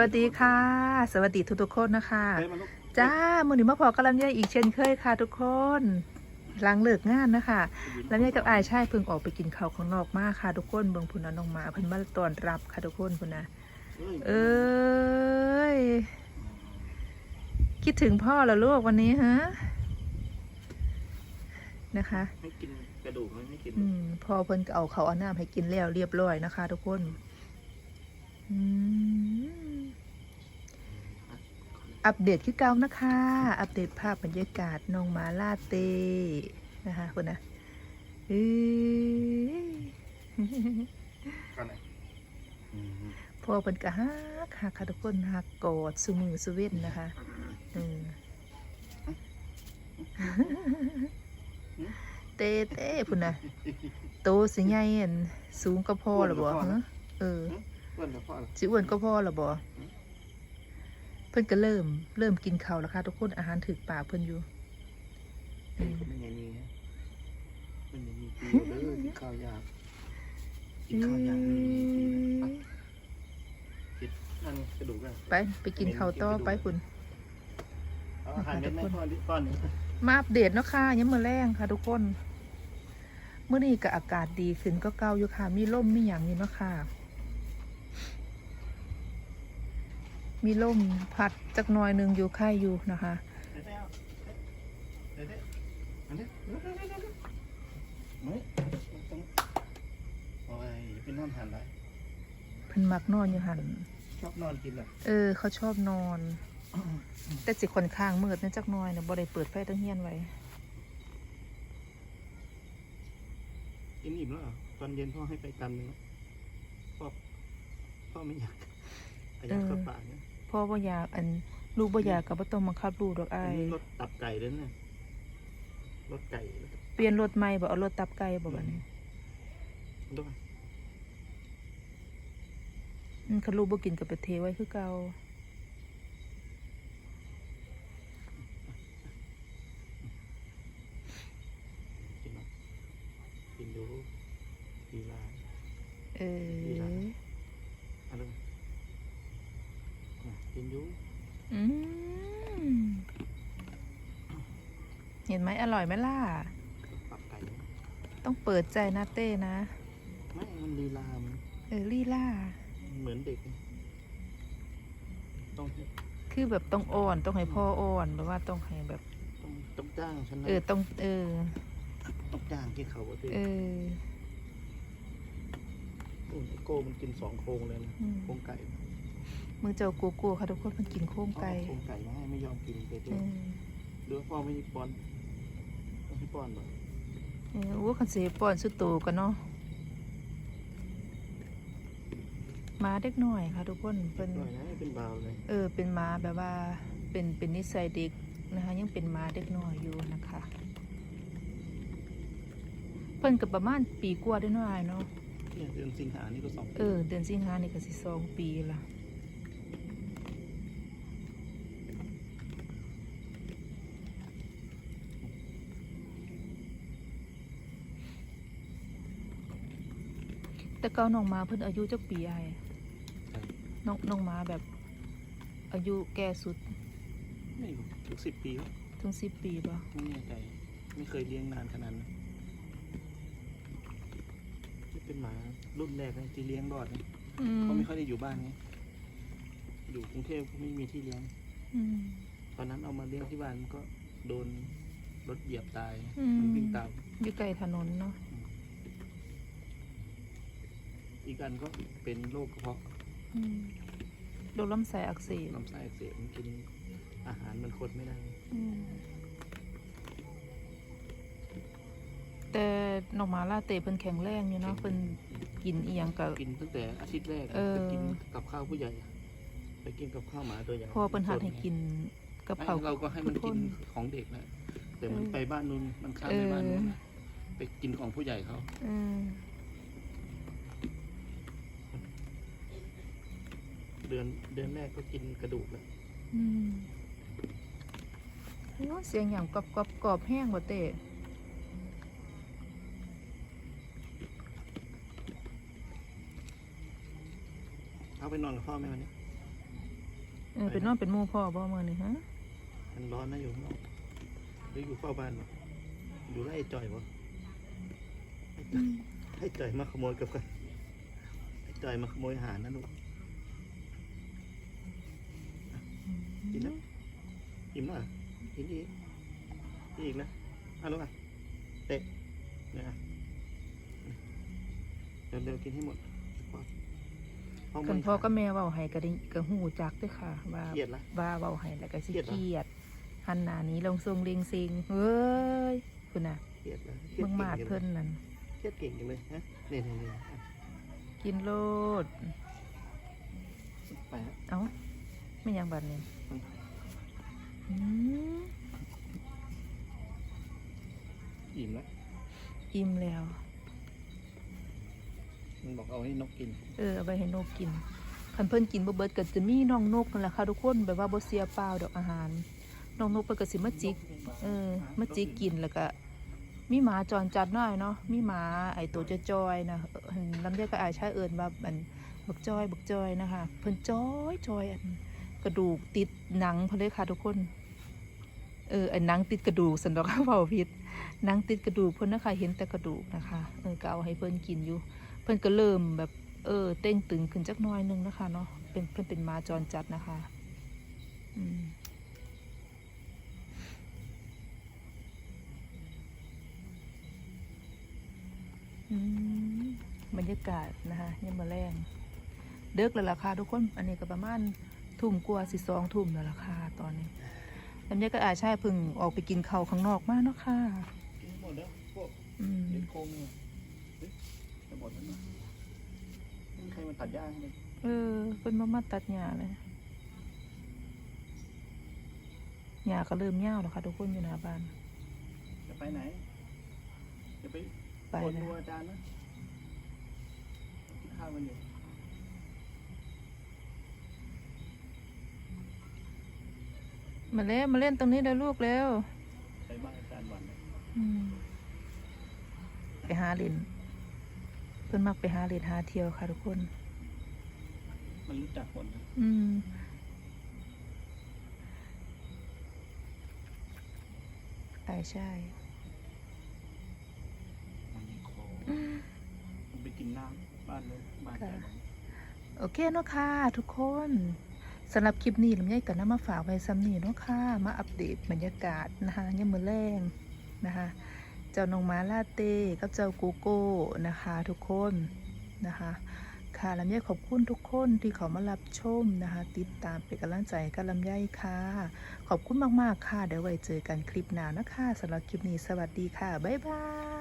วัสดีค่ะ สวัสดีทุกๆคนนะคะเฮ้ยมันลูกจ้ามือหนึ่งมาพอกำลังยายอีกเช่นเคยค่ะทุกคนหลังเลิกงานนะคะลำไยกับอายใช่เพิ่งออกไปกินข้าวข้างนอกมาค่ะ ทุกคนเบิ่งพุ่นนะน้องหมาเพิ่นมาต้อนรับค่ะทุกคนพุ่นนะเอ้ยเอ้ยคิดถึงพ่อเหรอลูกวันนี้ฮะนะคะให้กินกระดูกไหมไม่กินอืมพอเพิ่นก็เอาเขาวเอาน้ำให้กินแล้วเรียบร้อยนะคะ ทุกคน อืม อัปเดตคือเก่านะคะ อัปเดตภาพบรรยากาศน้องหมาลาเต้นะคะคุณนะเอ้ยกันไหนอืมพอเพิ่นก็ฮักฮักค่ะทุกคนฮักกอดสุมือสุเว้นนะคะเออเต้เต้พุ่นนะโตสิใหญ่อันสูงก็พอหรอบ่ฮะเออเพื่อนกับพ่อเหรอสิอ้วนก็พอหรอบ่เพิ่นก็เริ่มเริ่มกินข้าวแล้วค่ะทุกคนอาหารถึกปากเพิ่นอยู่เฮ้ยมันอย่างนี้นะมันอย่างนี้กินเด้อกินข้าวยากกินข้าวยากมันอย่างนี้กินนะไปกินนั่นกระดูกกันไปไปกินข้าวต่อไปพุ่นเอาอาหารเม็ดแม่พ่อดิป้อนหนึ่งมาอัปเดตเนาะค่ะยังมื้อแรงค่ะ ทุกคนมื้อนี้ก็อากาศดีขึ้นก็เก่าอยู่ค่ะ มีลมมีหยังอยู่เนาะค่ะ มีลมพัดจักหน่อยหนึงอยู่ค่ายอยู่นะคะเดี๋ยวเอาเดี๋ยวเดี๋ยวอันนี้เดี๋ยวเดี๋ยวเดี๋ยวเดี๋ยวไม่ต้องโอ้ยเป็นนอนหันไรเพิ่นมักนอนอยู่หันชอบนอนกินเหรอเออ เขาชอบนอน แต่สิค่อนข้างมืดเนยจักหน่อยนะบ่ได้เปิดไฟตั้งเฮียนไว้กินอิ่มแล้วเหรอตอนเย็นพ่อให้ไปกันหนึงนะพ่อพ่อไม่อยากอยากเข้าป่าเนี่ย พ่อบ่อยากอันลูกบ่อยากก็บ่ต้องบังคับลูกดอกอัอ้านยนี้รถตับไก่ด้วยนะรถไก่เปลี่ยนรถใหม่บ่เอารถตับไก่บ่บัดนี้ด้วยอืมคันลูกบ่กินก็ไปเทไว้คือเก่ากินเนาะกินดูดีลาเออ อะไรอะ กินดูอืมเห็นไหมอร่อยไหมล่ะตับไก่นะต้องเปิดใจนะเต้นะ ไม่มันลีลามันเออลี่ล่า เหมือนเด็กนะต้องให้คือแบบต้องอ่อน ต้องให้พ่ออ่อนแบบว่าต้องให้แบบ ต้องต้องจ้างฉันนะเออต้องเออ ต้องจ้างที่เขาว่าที่เออ โอ้ยไอโก้มันกินสองโครงเลยนะอืม โครงไก่ มือเจ้ากลัวๆค่ะทุกคนมันกินโค้งไก่เอาโครงไก่มาให้ไม่ยอมกินไปด้เอวยอหรือว่าพ่อไม่ได้ป้อนต้องให้ป้อนบ่เออโอ้คันเสียป้อนสุดโตกันเนาะหมาเด็กน้อยค่ะทุกคนเป็นหน่อยนะเป็นบาวเลยเออเป็นหมาแบบว่าเป็นเป็นนิสัยเด็กนะคะยังเป็นหมาเด็กน้อยอยู่นะคะเพิ่นกับประมาณปีกว่าได้น้อยเนาะเนี่ยเดือนสิงหานี่ก็สองเออเดือนสิงหานี่ก็สิสองปีละ แต่เก่าน้องหมาเพิ่นอายุจักปีไอ้น้องน้องหมาแบบอายุแก่สุดไม่รู้ถึงสิบปีแล้วถึงสิบปีป่ะไม่แน่ใจไม่เคยเลี้ยงนานขนาดนั้นนี่เป็นหมารุ่นแรกเลยที่เลี้ยงรอดนะอืมเขาไม่ค่อยได้อยู่บ้านไงอยู่กรุงเทพก็ไม่มีที่เลี้ยงอืมตอนนั้นเอามาเลี้ยงที่บ้านมันก็โดนรถเหยียบตายอืมมันวิ่งตามอยู่ไกลถนนเนาะ อีกอันก็เป็นโรคกระเพาะอืมโดนลำไส้อักเสบลำไส้อักเสบมันกินอาหารมันคดไม่ได้ อืมแต่น้องหมาลาเต้เพิ่นแข็งแรงอยู่เนาะเพิ่นกินอีหยังก็กินตั้งแต่อาทิตย์แรกเออ ไปกินกับข้าวผู้ใหญ่ ไปกินกับข้าวหมาตัวใหญ่เพราะว่าเพิ่นหัดให้กินกับไม่เขาวเราก็ให้มันทุกินคของเด็กนะแต่มันเออไปบ้านนู้นมันข้ามเออไปบ้านนู้นนะไปกินของผู้ใหญ่เขา เออ เดือนเดือนแรกก็กินกระดูกแล้วอืมโอ้เสียงอย่างกรอบกรอบกรอบแห้งบ่เต้เอาไปนอนกับพ่อไหมวันนี้ เออเป็นนอนเป็นหมู่พ่อบ่มื้อนี้ฮะมันร้อนนะอยู่ข้างนอกหรืออยู่เฝ้าบ้านวะอยู่ไล่จ่อยวะให้จ่อยมาขโมยกับกันให้จ่อยมาขโมยอาหารนะลูก กินนะอิ่มแล้วเหรอกินอีกกินอีกนะเอะลูกอะเตะเนี่ยอะเร็วๆกินให้หมดพ่อคันพ่อกับแม่เว้าให้ก็ได้ก็ฮู้จักเด้อค่ะ ว่าเครียดละ ว่าเว้าให้แล้วก็สิเครียดเหรอ เครียดหันหน้าหนี้ลงทรงเลงซิงเฮ้ยคุณน่ะเครียดละเครียเบิ่ดงเก่งมาดจังเลเพิ่ยนนั่นเครียดเก่งจังเลยฮะนี่นี่นี่อะกินโลดไปฮะ เอ้าไม่ยังบัดนี้ อืมอืมอิ่มแล้ว อิ่มแล้ว มันบอกเอาให้นกกิน เออเอาไปให้นกกินคันเพิ่นกินบ่เบิดก็จะมีน้องนกนั่นแหละค่ะทุกคนแบบว่าบ่เสียเปล่าดอกอาหาร น้องนกเพิ่นก็สิมาจิก เออมาจิกกินแล้วก็มีหมาจรจัดน้อยเนาะ มีหมาไอตัวจะจอยๆนะเอิ่นลำเรียกก็อายใช้เอิญว่ามันบักจอยบักจอยนะคะ เพิ่นจอยจอยอัน กระดูกติดหนังเพเลยค่ะทุกคน เออไอ้หนังติดกระดูกสันดอกเบาผิดหนังติดกระดูกเพิ่นนะคะเห็นแต่กระดูกนะคะเออก็เอาให้เพิ่นกินอยู่ เพิ่นก็เริ่มแบบเออเต้งตึงขึ้นจักน้อยนึงนะคะเนาะเป็นเพิ่นเป็นมาจรจัดนะคะอืมอืมบรรยากาศนะคะยังมาแรงเด็กแล้วล่ะค่ะทุกคน อันนี้ก็ประมาณ ทุ่มกว่าสิสองทุ่มแล้วล่ะค่ะตอนนี้ลำไยก็อาใช่เพึ่งออกไปกินข้าวข้างนอกมาเนาะค่ะกินให้หมดแล้วพวกอืมเด็ดโครงเนี่ยเฮ้ยจะหมดแล้วนะไม่มีใครมาตัดหญ้าให้เลยเออเป็นมามาตัดหญ้าเลยหญ้าก็เริ่มเหี่ยวแล้วค่ะทุกคนอยู่หน้าบ้านจะไปไหนจะไปไปกดแล้ดูวอาจารย์นะกินข้าวกันอยู่ มาเล่นมาเล่นตรงนี้เลยลูกแล้วไปบ้านอาจารย์วันนะอืมไปหาเล่นเพิ่นมักไปหาเล่นหาเที่ยวค่ะทุกคน มันรู้จักคนนะอืมใช่ใช่มันมีโครงมันไปกินน้ำบ้านนู้นบ้านอาจารย์วันโอเคเนาะค่ะทุกคน สำหรับคลิปนี้ลำไยกันนำมาฝากไว้ซ้ำนี่เนาะค่ะ มาอัปเดตบรรยากาศนะคะยามมือแรงนะคะ เจ้าน้องหมาลาเต้กับเจ้าโกโก้นะคะทุกคนนะคะค่ะลำไยขอบคุณทุกคนที่เขามารับชมนะคะ ติดตามเป็นกำลังใจกับลำไยค่ะ ขอบคุณมากๆค่ะ เดี๋ยวไว้เจอกันคลิปหน้านะคะสำหรับคลิปนี้สวัสดีค่ะ บ๊ายบาย